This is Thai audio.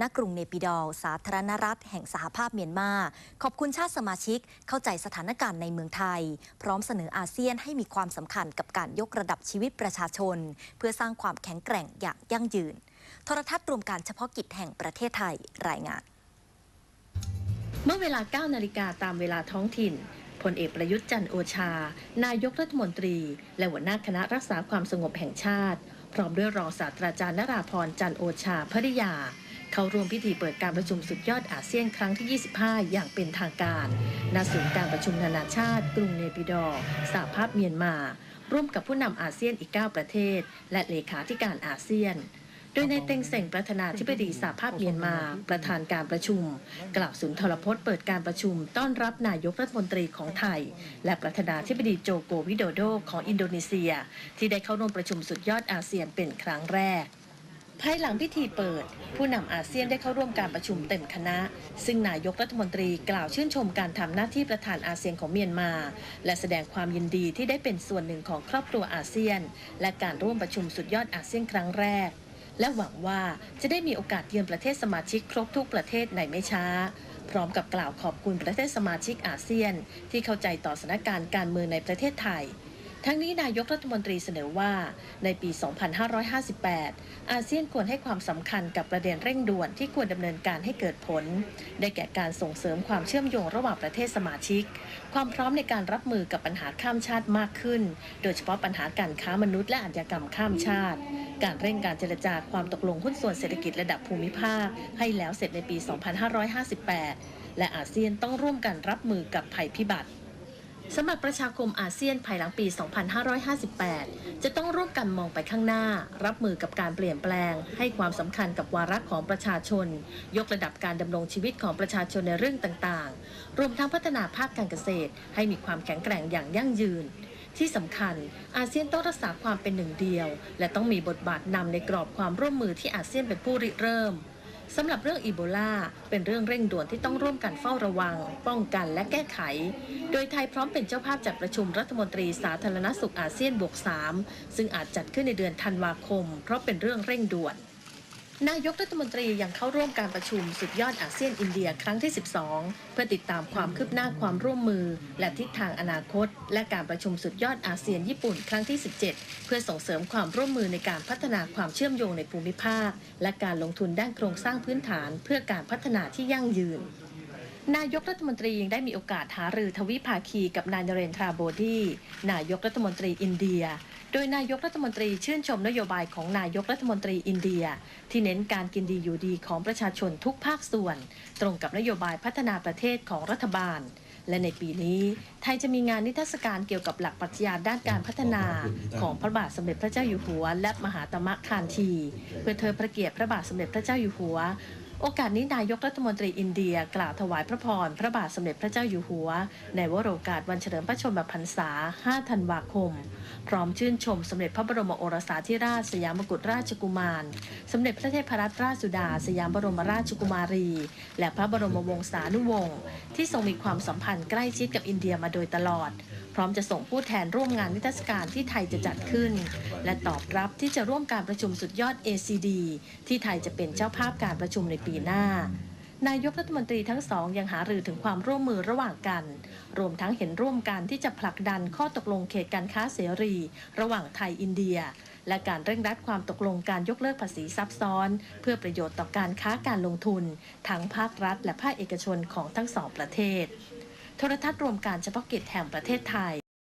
ณกรุงเนปิดอล สาธารณรัฐแห่งสหภาพเมียนมา ขอบคุณชาติสมาชิกเข้าใจสถานการณ์ในเมืองไทย พร้อมเสนออาเซียนให้มีความสำคัญกับการยกระดับชีวิตประชาชน เพื่อสร้างความแข็งแกร่งอย่างยั่งยืน โทรทัศน์รวมการเฉพาะกิจแห่งประเทศไทยรายงาน เมื่อเวลา 9 นาฬิกาตามเวลาท้องถิ่นพลเอกประยุทธ์จันโอชา นายกรัฐมนตรี และหัวหน้าคณะรักษาความสงบแห่งชาติ พร้อมด้วยรองศาสตราจารย์นราพรจันโอชาภริยา เข้าร่วมพิธีเปิดการประชุมสุดยอดอาเซียนครั้งที่ 25 อย่างเป็นทางการณศูนย์การประชุมนานาชาติ กรุงเนปิดอร์สหภาพเมียนมา ร่วมกับผู้นำอาเซียนอีก 9 ประเทศ และเลขาธิการอาเซียนโดยในเต็งเส่งประธานาธิบดีสหภาพเมียนมา ประธานการประชุม กล่าวสุนทรพจน์เปิดการประชุม ต้อนรับนายกรัฐมนตรีของไทย และประธานาธิบดีโจโกวิโดโดของอินโดนีเซีย ที่ได้เข้าร่วมประชุมสุดยอดอาเซียนเป็นครั้งแรก ภายหลังพิธีเปิด ผู้นำอาเซียนได้เข้าร่วมการประชุมเต็มคณะ ซึ่งนายกรัฐมนตรีกล่าวชื่นชมการทำหน้าที่ประธานอาเซียนของเมียนมา และแสดงความยินดีที่ได้เป็นส่วนหนึ่งของครอบครัวอาเซียน และการร่วมประชุมสุดยอดอาเซียนครั้งแรก และหวังว่าจะได้มีโอกาสเยือนประเทศสมาชิกครบทุกประเทศในไม่ช้า พร้อมกับกล่าวขอบคุณประเทศสมาชิกอาเซียน ที่เข้าใจต่อสถานการณ์การเมืองในประเทศไทย ทั้งนี้นายกรัฐมนตรีเสนอว่า ในปี 2558 อาเซียนควรให้ความสำคัญกับประเด็นเร่งด่วนที่ควรดำเนินการให้เกิดผล ได้แก่การส่งเสริมความเชื่อมโยงระหว่างประเทศสมาชิก ความพร้อมในการรับมือกับปัญหาข้ามชาติมากขึ้น โดยเฉพาะปัญหาการค้ามนุษย์และอาชญากรรมข้ามชาติ การเร่งการเจรจาความตกลงหุ้นส่วนเศรษฐกิจระดับภูมิภาค ให้แล้วเสร็จในปี 2558 และอาเซียนต้องร่วมกันรับมือกับภัยพิบัติ สำหรับประชาคมอาเซียนภายหลังปี 2558 จะต้องร่วมกันมองไปข้างหน้า รับมือกับการเปลี่ยนแปลง ให้ความสำคัญกับวาระของประชาชน ยกระดับการดำรงชีวิตของประชาชนในเรื่องต่างๆ รวมทั้งพัฒนาภาคการเกษตร ให้มีความแข็งแกร่งอย่างยั่งยืน ที่สำคัญ อาเซียนต้องรักษาความเป็นหนึ่งเดียว และต้องมีบทบาทนำในกรอบความร่วมมือที่อาเซียนเป็นผู้ริเริ่ม สำหรับเรื่องอีโบลาเป็นเรื่องเร่งด่วนที่ต้องร่วมกันเฝ้าระวัง ป้องกันและแก้ไข โดยไทยพร้อมเป็นเจ้าภาพจัดประชุมรัฐมนตรีสาธารณสุขอาเซียนบวก3ซึ่งอาจจัดขึ้นในเดือนธันวาคม เพราะเป็นเรื่องเร่งด่วน นายกรัฐมนตรียังเข้าร่วมการประชุมสุดยอดอาเซียนอินเดียครั้งที่ 12 เพื่อติดตามความคืบหน้าความร่วมมือ และทิศทางอนาคต และการประชุมสุดยอดอาเซียนญี่ปุ่นครั้งที่ 17 เพื่อส่งเสริมความร่วมมือในการพัฒนาความเชื่อมโยงในภูมิภาค และการลงทุนด้านโครงสร้างพื้นฐาน เพื่อการพัฒนาที่ยั่งยืน นายกรัฐมนตรียังได้มีโอกาสหารือทวิภาคีกับนายนเรนทราโบดีนายกรัฐมนตรีอินเดีย โดยนายกรัฐมนตรีชื่นชมนโยบายของนายกรัฐมนตรีอินเดีย ที่เน้นการกินดีอยู่ดีของประชาชนทุกภาคส่วน ตรงกับนโยบายพัฒนาประเทศของรัฐบาล และในปีนี้ ไทยจะมีงานนิทรรศการเกี่ยวกับหลักปรัชญาด้านการพัฒนาของพระบาทสมเด็จพระเจ้าอยู่หัว และมหาตมะคานที เพื่อเทิดพระเกียรติพระบาทสมเด็จพระเจ้าอยู่หัว โอกาสนี้นายกรัฐมนตรีอินเดียกล่าวถวายพระพร พระบาทสมเด็จพระเจ้าอยู่หัว ในวโรกาสวันเฉลิมพระชนมพรรษา 5 ธันวาคม พร้อมชื่นชมสมเด็จพระบรมโอรสาธิราชสยามกุฎราชกุมาร สมเด็จพระเทพรัตนราชสุดา สยามบรมราชกุมารี และพระบรมวงศานุวงศ์ที่ทรงมีความสัมพันธ์ใกล้ชิดกับอินเดียมาโดยตลอด พร้อมจะส่งผู้แทนร่วมงานนิทรรศการที่ไทยจะจัดขึ้น และตอบรับที่จะร่วมการประชุมสุดยอด ACD ที่ไทยจะเป็นเจ้าภาพการประชุมในปีหน้านายกรัฐมนตรีทั้งสองยังหารือถึงความร่วมมือระหว่างกัน รวมทั้งเห็นร่วมกันที่จะผลักดันข้อตกลงเขตการค้าเสรี ระหว่างไทยอินเดีย และการเร่งรัดความตกลงการยกเลิกภาษีซับซ้อน เพื่อประโยชน์ต่อการค้าการลงทุน ทั้งภาครัฐ และภาคเอกชนของทั้งสองประเทศ โทรทัศน์รวมการเฉพาะกิจแห่งประเทศไทย